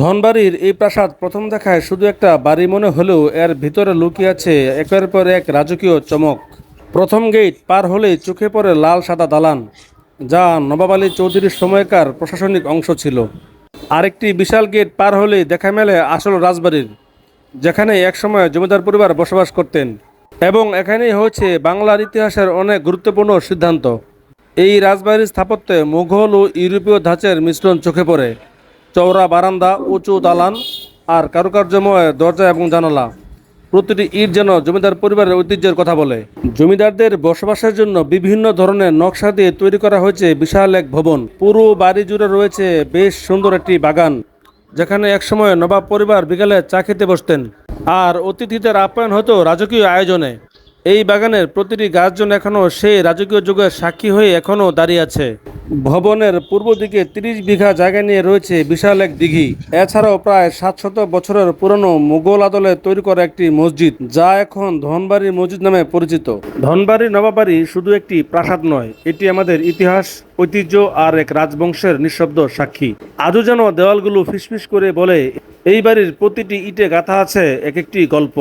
ধনবাড়ির এই প্রাসাদ প্রথম দেখায় শুধু একটা বাড়ি মনে হলেও এর ভিতরে লুকিয়ে আছে একের পর এক রাজকীয় চমক। প্রথম গেট পার হলেই চোখে পড়ে লাল সাদা দালান, যা নবাব আলী চৌধুরীর সময়কার প্রশাসনিক অংশ ছিল। আরেকটি বিশাল গেট পার হলেই দেখা মেলে আসল রাজবাড়ির, যেখানে একসময় জমিদার পরিবার বসবাস করতেন এবং এখানেই হয়েছে বাংলার ইতিহাসের অনেক গুরুত্বপূর্ণ সিদ্ধান্ত। এই রাজবাড়ির স্থাপত্যে মুঘল ও ইউরোপীয় ধাঁচের মিশ্রণ চোখে পড়ে। চওড়া বারান্দা, উঁচু দালান আর কারুকার্যময় দরজা এবং জানালা। প্রতিটি ইট যেন জমিদার পরিবারের ঐতিহ্যের কথা বলে। জমিদারদের বসবাসের জন্য বিভিন্ন ধরনের নকশা দিয়ে তৈরি করা হয়েছে বিশাল এক ভবন। পুরো বাড়ি জুড়ে রয়েছে বেশ সুন্দর একটি বাগান, যেখানে একসময় নবাব পরিবার বিকেলে চা খেতে বসতেন। আর অতিথিদের আপ্যায়ন হতো রাজকীয় আয়োজনে। এই বাগানের প্রতিটি গাছজন এখনও সেই রাজকীয় যুগের সাক্ষী হয়ে এখনও দাঁড়িয়ে আছে। ভবনের পূর্ব দিকে তিরিশ বিঘা জায়গা নিয়ে রয়েছে বিশাল এক দিঘি। এছাড়াও প্রায় সাতশত বছরের পুরনো মুঘল আদলে তৈরি করা একটি মসজিদ, যা এখন ধনবাড়ি মসজিদ নামে পরিচিত। ধনবাড়ি নবাবাড়ি শুধু একটি প্রাসাদ নয়, এটি আমাদের ইতিহাস, ঐতিহ্য আর এক রাজবংশের নিঃশব্দ সাক্ষী। আজও যেন দেওয়ালগুলো ফিসফিস করে বলে, এই বাড়ির প্রতিটি ইটে গাঁথা আছে এক একটি গল্প।